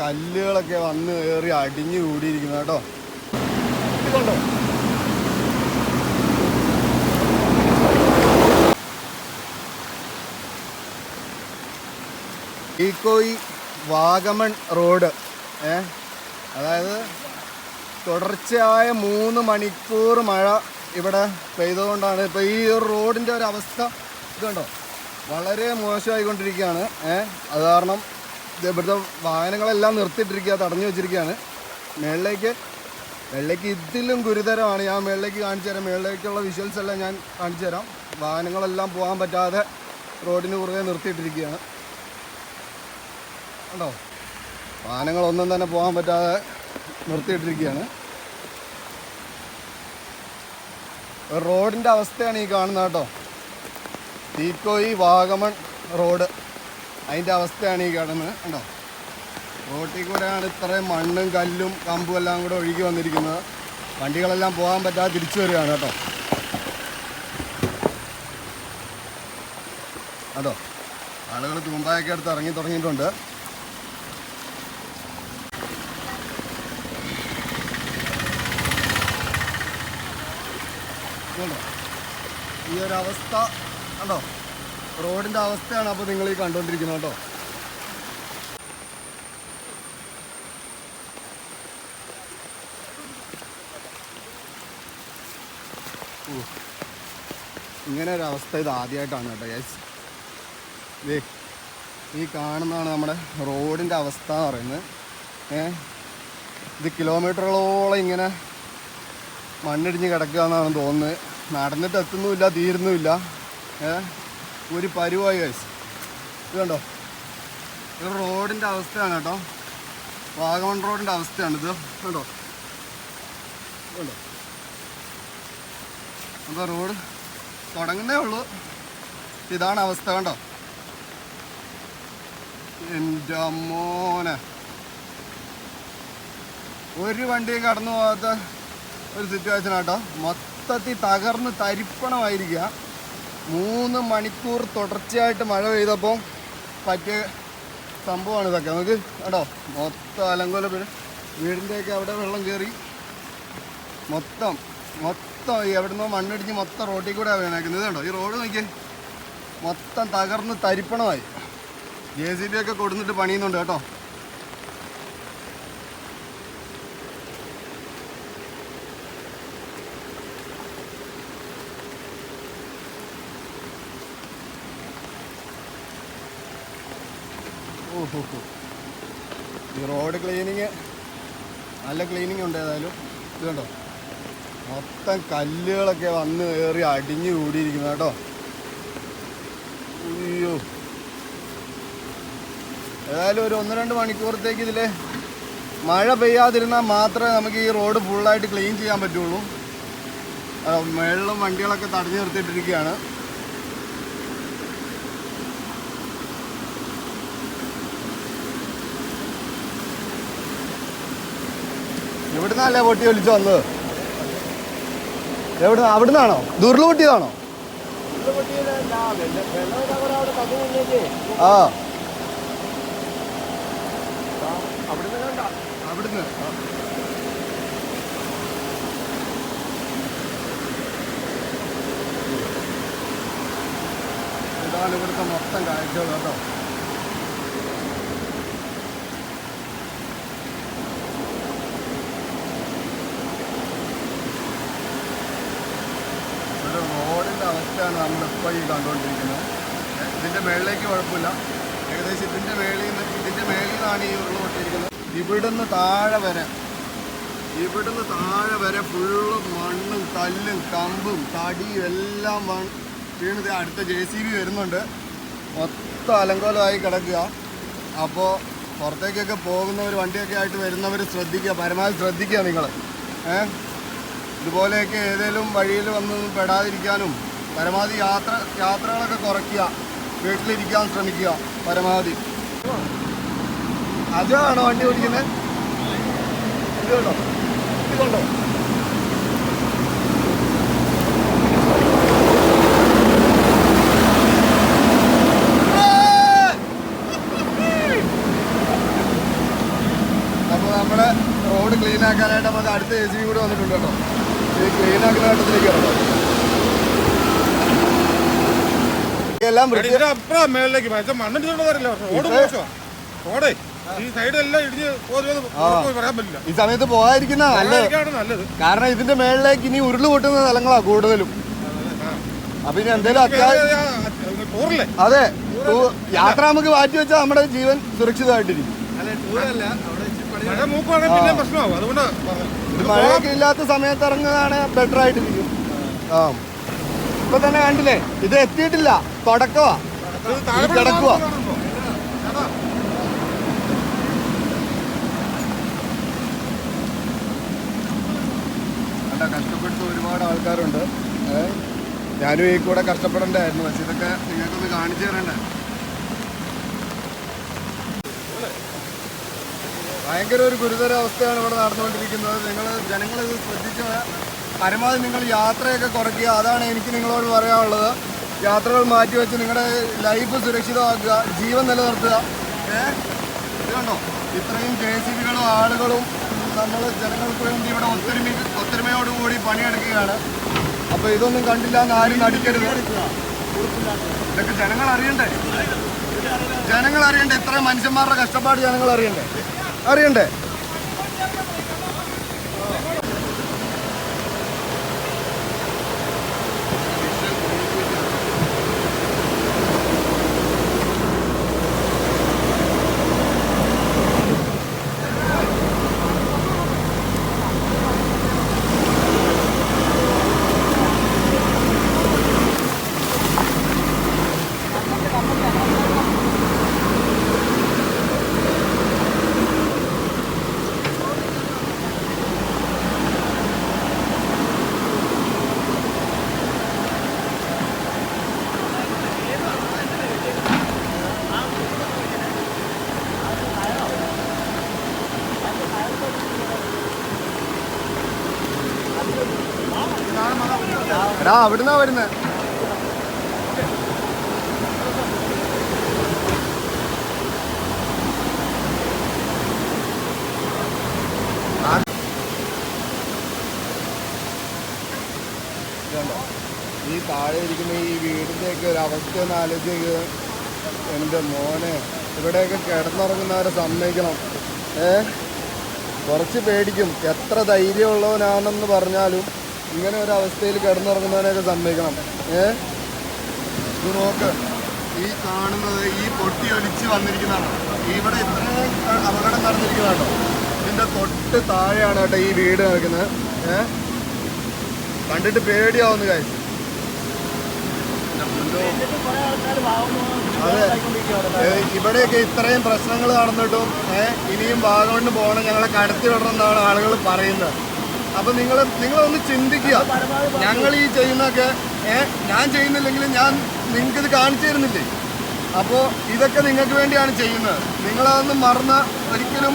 കല്ലുകളൊക്കെ വന്ന് കയറി അടിഞ്ഞു കൂടിയിരിക്കുന്നു കേട്ടോ. ഇതുണ്ടോ? ഈക്കോയി വാഗമൺ റോഡ്. ഏ? അതായത് തുടർച്ചയായ മൂന്ന് മണിക്കൂർ മഴ ഇവിടെ പെയ്തുകൊണ്ടാണ്. ഇപ്പോൾ ഈ ഒരു റോഡിന്റെ ഒരു അവസ്ഥ ഇതുണ്ടോ? വളരെ മോശമായിക്കൊണ്ടിരിക്കുകയാണ്. ഏ? അത് കാരണം ഇവിടുത്തെ വാഹനങ്ങളെല്ലാം നിർത്തിയിട്ടിരിക്കുക തടഞ്ഞു വെച്ചിരിക്കുകയാണ്. മേളിലേക്ക് മേളിലേക്ക് ഇതിലും ഗുരുതരമാണ്. ഞാൻ മേളിലേക്ക് കാണിച്ചു തരാം. മേളിലേക്കുള്ള വിഷ്വൽസ് എല്ലാം ഞാൻ കാണിച്ചു തരാം. വാഹനങ്ങളെല്ലാം പോകാൻ പറ്റാതെ റോഡിന് കുറുകെ നിർത്തിയിട്ടിരിക്കുകയാണ്. കണ്ടോ? വാഹനങ്ങളൊന്നും തന്നെ പോകാൻ പറ്റാതെ നിർത്തിയിട്ടിരിക്കുകയാണ്. റോഡിന്റെ അവസ്ഥയാണ് ഈ കാണുന്നത് കേട്ടോ. തീക്കോയി വാഗമൺ റോഡ്. അതിന്റെ അവസ്ഥയാണ് ഈ കിടന്ന് കണ്ടോ? റോട്ടിൽ കൂടെയാണ് ഇത്രയും മണ്ണും കല്ലും കമ്പും എല്ലാം കൂടെ ഒഴുകി വന്നിരിക്കുന്നത്. വണ്ടികളെല്ലാം പോകാൻ പറ്റാതെ തിരിച്ചു വരികയാണ് കേട്ടോ. അതോ ആളുകൾ തൂമ്പായൊക്കെ എടുത്ത് ഇറങ്ങി തുടങ്ങിയിട്ടുണ്ട്. ഈ ഒരു അവസ്ഥ കണ്ടോ? റോഡിന്റെ അവസ്ഥയാണ് അപ്പോൾ നിങ്ങൾ ഈ കണ്ടുകൊണ്ടിരിക്കുന്നത് കേട്ടോ. ഇങ്ങനെ ഒരു അവസ്ഥ ഇത് ആദ്യമായിട്ടാണ് കേട്ടോ യെസ് ദേ ഈ കാണുന്നതാണ് നമ്മുടെ റോഡിന്റെ അവസ്ഥ എന്ന് പറയുന്നത്. ഏ ഇത് കിലോമീറ്ററുകളോളം ഇങ്ങനെ മണ്ണിടിഞ്ഞ് കിടക്കുക എന്നാണ് തോന്നുന്നത്. നടന്നിട്ട് എത്തുന്നുമില്ല തീരുന്നുമില്ല. ഏ ഒരു പരുവായി കഴിച്ച് ഇത് കണ്ടോ? ഇത് റോഡിന്റെ അവസ്ഥയാണ് കേട്ടോ. വാഗമൺ റോഡിന്റെ അവസ്ഥയാണ് ഇത്. കണ്ടോ? കണ്ടോ? അപ്പോൾ റോഡ് തുടങ്ങുന്നേ ഉള്ളൂ. ഇതാണ് അവസ്ഥ കണ്ടോ? എന്റെ മോനെ ഒരു വണ്ടിയും കടന്നു പോകാത്ത ഒരു സിറ്റുവേഷൻ ആട്ടോ മൊത്തത്തിൽ തകർന്ന് തരിപ്പണമായിരിക്കുക. മൂന്ന് മണിക്കൂർ തുടർച്ചയായിട്ട് മഴ പെയ്തപ്പോൾ പറ്റിയ സംഭവമാണ് ഇതൊക്കെ. നമുക്ക് കേട്ടോ മൊത്തം അലങ്കോല. പിന്നെ വീടിന്റെയൊക്കെ അവിടെ വെള്ളം കയറി മൊത്തം മൊത്തം എവിടുന്നോ മണ്ണിടിഞ്ഞ് മൊത്തം റോട്ടിൽ കൂടെ വീണേക്കുന്നത്. കണ്ടോ? ഈ റോഡ് നോക്കിയേ. മൊത്തം തകർന്ന് തരിപ്പണമായി. ജെ സി ബി ഒക്കെ കൊടുത്തിട്ട് പണിയുന്നുണ്ട് കേട്ടോ. ഈ റോഡ് ക്ലീനിങ് നല്ല ക്ലീനിങ് ഉണ്ട് ഏതായാലും. ഇത് കണ്ടോ? മൊത്തം കല്ലുകളൊക്കെ വന്ന് കയറി അടിഞ്ഞു കൂടിയിരിക്കുന്നു കേട്ടോ. അയ്യോ. ഏതായാലും ഒരു ഒന്ന് രണ്ട് മണിക്കൂറത്തേക്ക് ഇതിൽ മഴ പെയ്യാതിരുന്നാൽ മാത്രമേ നമുക്ക് ഈ റോഡ് ഫുള്ളായിട്ട് ക്ലീൻ ചെയ്യാൻ പറ്റുള്ളൂ. മേളിലും വണ്ടികളൊക്കെ തടഞ്ഞു നിർത്തിയിട്ടിരിക്കുകയാണ്. എവിടുന്നല്ലേ പൊട്ടി ഒലിച്ചു വന്നത്? എവിടുന്ന? അവിടുന്നാണോ? ദുരുൾ പൊട്ടിയതാണോ? ആ. ഇതാണ് ഇവിടുത്തെ മൊത്തം കാഴ്ചകൾ കേട്ടോ ഒരു റോഡിന്റെ അവസ്ഥയാണ് നമ്മളിപ്പോൾ ഈ കണ്ടുകൊണ്ടിരിക്കുന്നത് ഇതിന്റെ മേളിലേക്ക് കുഴപ്പമില്ല. ഏകദേശം ഇതിന്റെ മേളിൽ നിന്ന് ഇതിന്റെ മേളിൽ നിന്നാണ് ഈ ഉരുൾ പൊട്ടിയിരിക്കുന്നത്. ഇവിടുന്ന് താഴെ വരെ ഇവിടുന്ന് താഴെ വരെ ഫുള്ള് മണ്ണും കല്ലും കമ്പും തടിയും എല്ലാം വൺ- വീണത് അടുത്ത ജെ സി ബി വരുന്നുണ്ട്. മൊത്തം അലങ്കോലമായി കിടക്കുക. അപ്പോൾ പുറത്തേക്കൊക്കെ പോകുന്നവർ വണ്ടിയൊക്കെ ആയിട്ട് വരുന്നവർ ശ്രദ്ധിക്കുക പരമാവധി ശ്രദ്ധിക്കുക നിങ്ങൾ ഏഹ് ഇതുപോലെയൊക്കെ ഏതെങ്കിലും വഴിയിൽ വന്ന് പെടാതിരിക്കാനും പരമാവധി യാത്ര യാത്രകളൊക്കെ കുറയ്ക്കുക. വീട്ടിലിരിക്കാൻ ശ്രമിക്കുക. പരമാവധി. അജാണോ വണ്ടി ഓടിക്കുന്നത് ഇത് നമ്മുടെ റോഡ് ക്ലീൻ ആക്കാനായിട്ട് നമുക്ക് അടുത്ത എ സി കൂടെ വന്നിട്ടുണ്ട് കേട്ടോ. ഈ ക്ലീൻ ആക്കുന്ന ഘട്ടത്തിലേക്ക് കേട്ടോ എല്ലാം അപ്പുറം മേളിലേക്ക് റോഡ് മോശമാ. റോഡേ ഈ സൈഡെല്ലാം ഇടിഞ്ഞ് പോരുമെന്ന് ഉറപ്പ് പറ്റില്ല. ഈ സമയത്ത് പോകാതിരിക്കുന്ന നല്ലത്. കാരണം ഇതിന്റെ മേളിലേക്ക് ഇനി ഉരുൾ പൊട്ടുന്ന സ്ഥലങ്ങളാ കൂടുതലും. അപ്പൊ ഇനി എന്തേലും അത്യാവശ്യം അതെ യാത്ര നമുക്ക് മാറ്റി വെച്ചാൽ നമ്മുടെ ജീവൻ സുരക്ഷിതമായിട്ടിരിക്കും. മഴയൊക്കെ ഇല്ലാത്ത സമയത്ത് ഇറങ്ങുന്നതാണ് ബെറ്റർ ആയിട്ടിരിക്കും. ആ. ഇപ്പൊ തന്നെ കണ്ടില്ലേ? ഇത് എത്തിയിട്ടില്ല. തുടക്കവാ. കിടക്കുവാ. കഷ്ടപ്പെട്ട് ഒരുപാട് ആൾക്കാരുണ്ട്. ഞാനും ഈ കൂടെ കഷ്ടപ്പെടണ്ടായിരുന്നു. പക്ഷെ ഇതൊക്കെ നിങ്ങൾക്കൊന്ന് കാണിച്ചു തരണ്ടേ? ഭയങ്കര ഒരു ഗുരുതര അവസ്ഥയാണ് ഇവിടെ നടന്നുകൊണ്ടിരിക്കുന്നത്. നിങ്ങൾ ജനങ്ങൾ ഇത് ശ്രദ്ധിച്ച്? പരമാവധി നിങ്ങൾ യാത്രയൊക്കെ കുറയ്ക്കുക. അതാണ് എനിക്ക് നിങ്ങളോട് പറയാനുള്ളത്. യാത്രകൾ മാറ്റിവെച്ച് നിങ്ങളുടെ ലൈഫ് സുരക്ഷിതമാക്കുക ജീവൻ നിലനിർത്തുക. ഏ? കണ്ടോ? ഇത്രയും ജെ സി ബികളും ആളുകളും നമ്മൾ ജനങ്ങൾക്ക് വേണ്ടി ഇവിടെ ഒത്തൊരുമി ഒത്തൊരുമയോടുകൂടി പണിയെടുക്കുകയാണ്. അപ്പോൾ ഇതൊന്നും കണ്ടില്ല എന്ന് ആരും നടിക്കരുത്. ഇതൊക്കെ ജനങ്ങൾ അറിയണ്ടേ? ജനങ്ങൾ അറിയണ്ടേ? ഇത്രയും മനുഷ്യന്മാരുടെ കഷ്ടപ്പാട് ജനങ്ങൾ അറിയണ്ടേ? അറിയണ്ടേ? അവിടുന്നാ വരുന്നത്? ഈ താഴെ ഇരിക്കുന്ന ഈ വീടിന്റെ ഒക്കെ ഒരു അവസ്ഥ ഒന്ന് ആലോചിക്കുക എന്റെ മോനെ ഇവിടെയൊക്കെ കിടന്നുറങ്ങുന്നവരെ സമ്മതിക്കണം. ഏ? കുറച്ച് പേടിക്കും. എത്ര ധൈര്യമുള്ളവനാണെന്ന് പറഞ്ഞാലും ഇങ്ങനെ ഒരു അവസ്ഥയിൽ കിടന്നുറങ്ങുന്നവനെയൊക്കെ സമ്മതിക്കണം. ഏ? നോക്ക്. ഈ കാണുന്നത് ഈ പൊട്ടി ഒലിച്ച് വന്നിരിക്കുന്നതാണ്. ഇവിടെ ഇത്രയും അപകടം നടന്നിരിക്കുന്നതാണോ ഇതിന്റെ തൊട്ട് താഴെയാണ് കേട്ടോ ഈ വീട് നിൽക്കുന്നത് ഏ? കണ്ടിട്ട് പേടിയാവുന്ന കാര്യം അതെ. ഇവിടെയൊക്കെ ഇത്രയും പ്രശ്നങ്ങൾ നടന്നിട്ടും ഇനിയും വാഗമണ് പോകണം ഞങ്ങളെ കടത്തി വിടണം എന്നാണ് ആളുകൾ പറയുന്നത്. അപ്പൊ നിങ്ങൾ നിങ്ങളൊന്ന് ചിന്തിക്കുക. ഞങ്ങൾ ഈ ചെയ്യുന്നൊക്കെ ഏ, ഞാൻ ചെയ്യുന്നില്ലെങ്കിലും ഞാൻ നിങ്ങൾക്ക് ഇത് കാണിച്ചു തരുന്നില്ലേ? അപ്പോൾ ഇതൊക്കെ നിങ്ങൾക്ക് വേണ്ടിയാണ് ചെയ്യുന്നത്. നിങ്ങളതൊന്നും മറന്ന് ഒരിക്കലും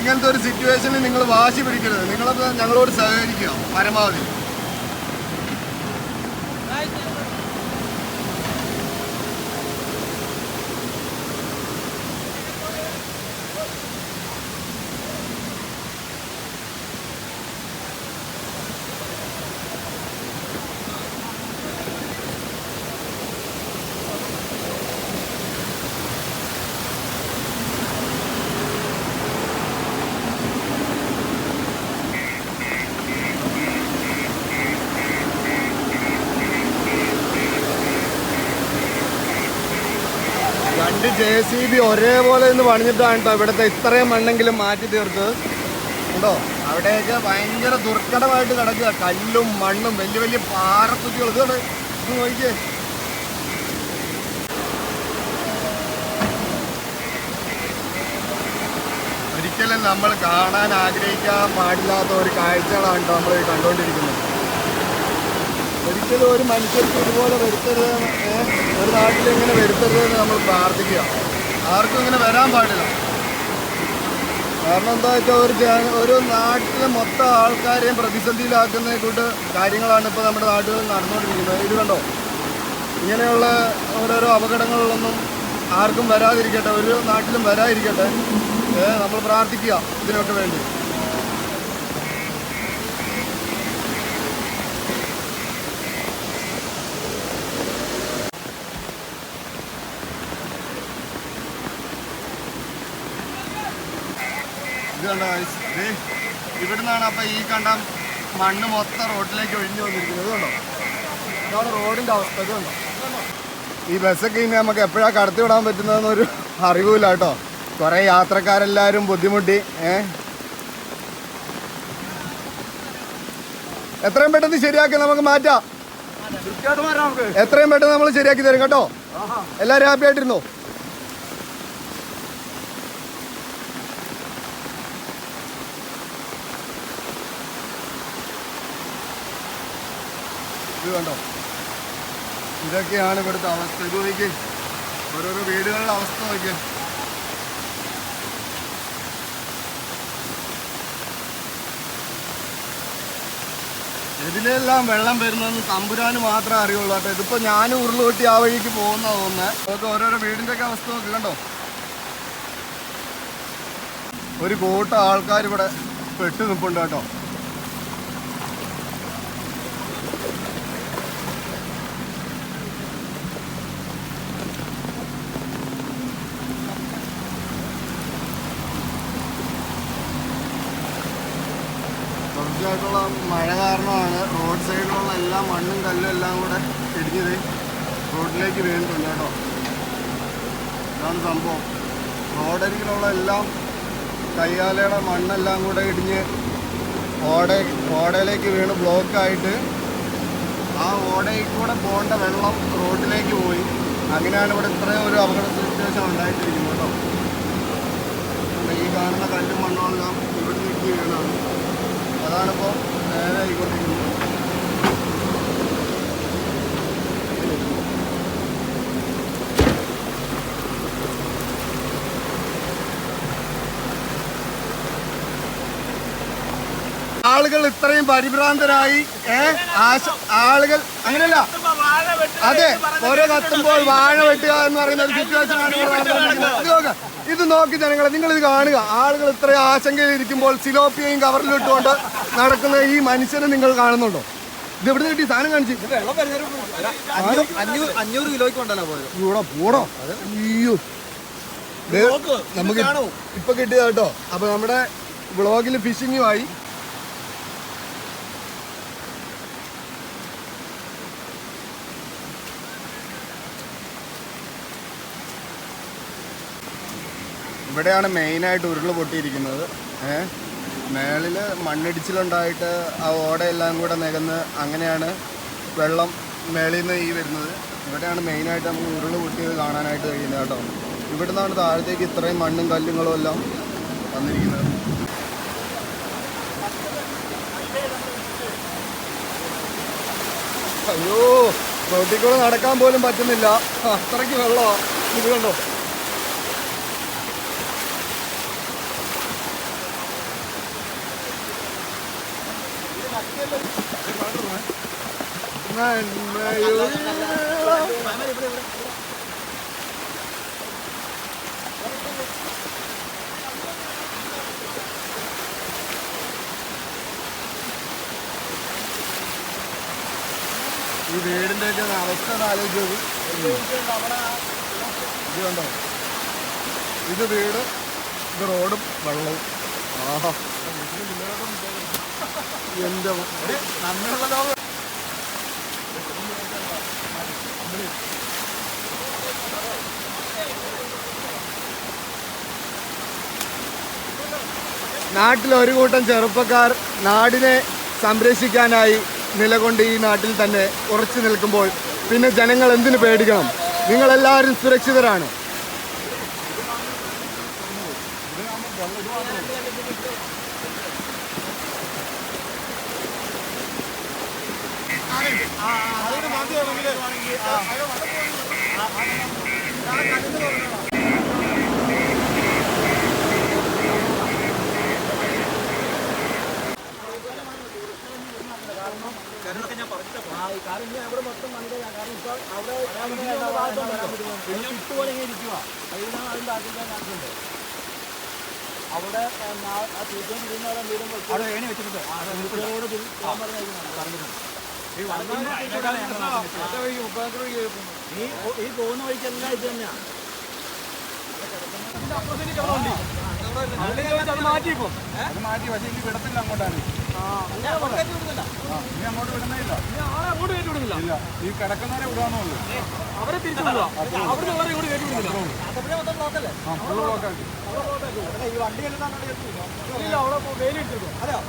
ഇങ്ങനത്തെ ഒരു സിറ്റുവേഷനിൽ നിങ്ങൾ വാശി പിടിക്കരുത്. നിങ്ങളത് ഞങ്ങളോട് സഹകരിക്കുക. പരമാവധി. രണ്ട് ജെ സി ബി ഒരേപോലെ നിന്ന് പണിഞ്ഞിട്ടാണ് കേട്ടോ ഇവിടുത്തെ ഇത്രയും മണ്ണെങ്കിലും മാറ്റി തീർത്തത്. ഉണ്ടോ? അവിടെയൊക്കെ ഭയങ്കര ദുർഘടമായിട്ട് കിടക്കുക. കല്ലും മണ്ണും വലിയ വലിയ പാറക്കുറ്റികൾ ഇതാണ് ഇത് നോക്കിയേ ഒരിക്കലും നമ്മൾ കാണാൻ ആഗ്രഹിക്കാൻ പാടില്ലാത്ത ഒരു കാഴ്ചകളാണ് കേട്ടോ നമ്മൾ കണ്ടുകൊണ്ടിരിക്കുന്നത്. ഒരിക്കലും ഒരു മനുഷ്യർക്ക് ഇതുപോലെ വരുത്തരുത് ഒരു നാട്ടിൽ ഇങ്ങനെ വരുത്തരുത് എന്ന് നമ്മൾ പ്രാർത്ഥിക്കുക. ആർക്കും ഇങ്ങനെ വരാൻ പാടില്ല. കാരണം എന്താ വെച്ചാൽ ഒരു ജന- ഒരു നാട്ടിലെ മൊത്തം ആൾക്കാരെയും പ്രതിസന്ധിയിലാക്കുന്ന കൂട്ട് കാര്യങ്ങളാണ് ഇപ്പോൾ നമ്മുടെ നാട്ടുകളിൽ നടന്നുകൊണ്ടിരിക്കുന്നത്. ഇത് കണ്ടോ? ഇങ്ങനെയുള്ള ഓരോരോ അപകടങ്ങളിലൊന്നും ആർക്കും വരാതിരിക്കട്ടെ ഒരു നാട്ടിലും വരാതിരിക്കട്ടെ നമ്മൾ പ്രാർത്ഥിക്കുക ഇതിനൊക്കെ വേണ്ടി. ഇത് കണ്ടോ ഇവിടുന്നാണ് അപ്പൊ ഈ കണ്ട മണ്ണ് മൊത്തം റോഡിലേക്ക് ഒഴിഞ്ഞു വന്നിരിക്കുന്നത്. ഇത് കണ്ടോ ഇതാണ് റോഡിന്റെ അവസ്ഥ. ഇത് കണ്ടോ ഈ ബസ്സൊക്കെ ഇനി നമുക്ക് എപ്പോഴാ കടത്തി വിടാൻ പറ്റുന്നതെന്നൊരു അറിവില്ല കേട്ടോ. കുറെ യാത്രക്കാരെല്ലാരും ബുദ്ധിമുട്ടി ഏ? എത്രയും പെട്ടെന്ന് ശരിയാക്കി നമുക്ക് മാറ്റാം. എത്രയും പെട്ടെന്ന് നമ്മൾ ശരിയാക്കി തരും കേട്ടോ. എല്ലാരും ഹാപ്പി ആയിട്ടിരുന്നോ? കണ്ടോ? ഇതൊക്കെയാണ് ഇവിടുത്തെ അവസ്ഥ. ഇത് നോക്കി ഓരോരോ വീടുകളുടെ അവസ്ഥ നോക്കി ഇതിലെല്ലാം വെള്ളം വരുന്നതെന്ന് തമ്പുരാന് മാത്രമേ അറിയുള്ളൂ കേട്ടോ. ഇതിപ്പോ ഞാനും ഉരുളുകൊട്ടി ആ വഴിക്ക് പോകുന്ന തോന്നുന്നത് അതൊക്കെ ഓരോരോ വീടിന്റെ ഒക്കെ അവസ്ഥ നോക്കി കണ്ടോ? ഒരു കൂട്ടം ആൾക്കാർ ഇവിടെ പെട്ടു നിൽപ്പുണ്ട് കേട്ടോ. തുടർച്ചയായിട്ടുള്ള മഴ കാരണമാണ് റോഡ് സൈഡിലുള്ള എല്ലാ മണ്ണും കല്ലും എല്ലാം കൂടെ ഇടിഞ്ഞത്. റോഡിലേക്ക് വീണിട്ടുണ്ട് കേട്ടോ. ഇതാണ് സംഭവം. റോഡരികിലുള്ള എല്ലാം കയ്യാലയുടെ മണ്ണെല്ലാം കൂടെ ഇടിഞ്ഞ് ഓട ഓടയിലേക്ക് വീണ് ബ്ലോക്കായിട്ട് ആ ഓടയിൽ കൂടെ പോകേണ്ട വെള്ളം റോഡിലേക്ക് പോയി. അങ്ങനെയാണ് ഇവിടെ ഇത്രയും ഒരു അപകട സിറ്റുവേഷൻ ഉണ്ടായിട്ടിരിക്കുന്നത് കേട്ടോ. ഈ കാണുന്ന കല്ലും മണ്ണുമെല്ലാം ഇവിടെ നിൽക്കി വീണാണ് അതാണിപ്പോൾ നേരെ ആളുകൾ ഇത്രയും പരിഭ്രാന്തരായി ഏ? ആശ ആളുകൾ അങ്ങനെയല്ല. അതെ ഓരോ കത്തുമ്പോൾ വാഴ വെട്ടുക എന്ന് പറയുന്ന ഒരു സിറ്റുവേഷൻ ആണ് ഇവിടെ ഇത് നോക്കി ജനങ്ങളെ നിങ്ങൾ ഇത് കാണുക. ആളുകൾ ഇത്രയും ആശങ്കയിലിരിക്കുമ്പോൾ സിലോപ്പിയയും കവറിലിട്ടുകൊണ്ട് നടക്കുന്ന ഈ മനുഷ്യനെ നിങ്ങൾ കാണുന്നുണ്ടോ? ഇത് എവിടെ കിട്ടി? സാധനം കാണിച്ചു. അഞ്ഞൂറ് കിലോയ്ക്ക് കൊണ്ടല്ലോ പോയത്? ഇവിടെ പോടോ? അയ്യോ. നമുക്ക് ഇപ്പൊ കിട്ടിയതാട്ടോ അപ്പൊ നമ്മുടെ വ്ളോഗിൽ ഫിഷിങ്ങുമായി ഇവിടെയാണ് മെയിനായിട്ട് ഉരുൾ പൊട്ടിയിരിക്കുന്നത്. മേളിൽ മണ്ണിടിച്ചിലുണ്ടായിട്ട് ആ ഓടയെല്ലാം കൂടെ നികന്ന് അങ്ങനെയാണ് വെള്ളം മേളിൽ നിന്ന് ഈ വരുന്നത്. ഇവിടെയാണ് മെയിനായിട്ട് നമുക്ക് ഉരുൾ പൊട്ടിയത് കാണാനായിട്ട് കഴിയുന്നത് കേട്ടോ. ഇവിടുന്നാണ് താഴത്തേക്ക് ഇത്രയും മണ്ണും കല്ലുകളും എല്ലാം വന്നിരിക്കുന്നത്. അയ്യോ റോട്ടിൽ കൂടെ നടക്കാൻ പോലും പറ്റുന്നില്ല. അത്രയ്ക്ക് വെള്ളമാണ് ഇത് കണ്ടോ? ഈ വീടിന്റെ ഒക്കെ അവസ്ഥ ഒന്ന് ആലോചിച്ച് ഇത് കണ്ടോ? ഇത് വീട് ഇത് റോഡും വെള്ളവും. ആഹാ. എന്റെ നാട്ടിൽ ഒരു കൂട്ടം ചെറുപ്പക്കാർ നാടിനെ സംരക്ഷിക്കാനായി നിലകൊണ്ട് ഈ നാട്ടിൽ തന്നെ ഉറച്ചു നിൽക്കുമ്പോൾ പിന്നെ ജനങ്ങൾ എന്തിനു പേടിക്കണം? നിങ്ങളെല്ലാവരും സുരക്ഷിതരാണ്. അതുകൊണ്ട് കാരണം ഞാൻ അവിടെ മൊത്തം കണ്ടില്ല കാരണം ഇപ്പൊ അവിടെ ഇട്ടുപോലെ ഇങ്ങനെ ഇരിക്കുക അവിടെ തീർച്ചയായും അവിടെ വീടുമ്പോൾ അവിടെ ഏണി വെച്ചിട്ടുണ്ട് പറഞ്ഞിട്ടുണ്ട് ഈ ഈ വഴിക്ക് എല്ലാം ഇത് തന്നെയാണ് മാറ്റിപ്പോ അത് മാറ്റി പക്ഷേ ഇനി വിടത്തില്ല അങ്ങോട്ടാണ്. ഇനി അങ്ങോട്ട് വിടുന്നില്ല. ആളെ അങ്ങോട്ട് കയറ്റി വിടുന്നില്ല. ഇല്ല ഈ കിടക്കുന്നവരെ വിടാന്നുള്ളൂ അവരെ തിരിച്ചു വിടുക. അവിടുന്ന് വേറെ ഇങ്ങോട്ട് കയറ്റി വിടുന്നില്ല. ഈ വണ്ടി ഇല്ല അവിടെ വെയിൽ ഇട്ടിരിക്കും അതെയോ?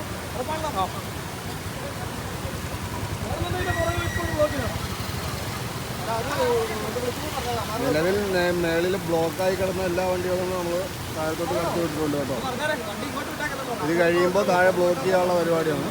നിലവിൽ മേളിൽ ബ്ലോക്കായി കിടന്ന എല്ലാ വണ്ടികളും നമ്മൾ താഴത്തോട്ട് കടത്തി വിട്ടിട്ടുണ്ട് കേട്ടോ. ഇത് കഴിയുമ്പോൾ താഴെ ബ്ലോക്ക് ചെയ്യാനുള്ള പരിപാടിയാണ്.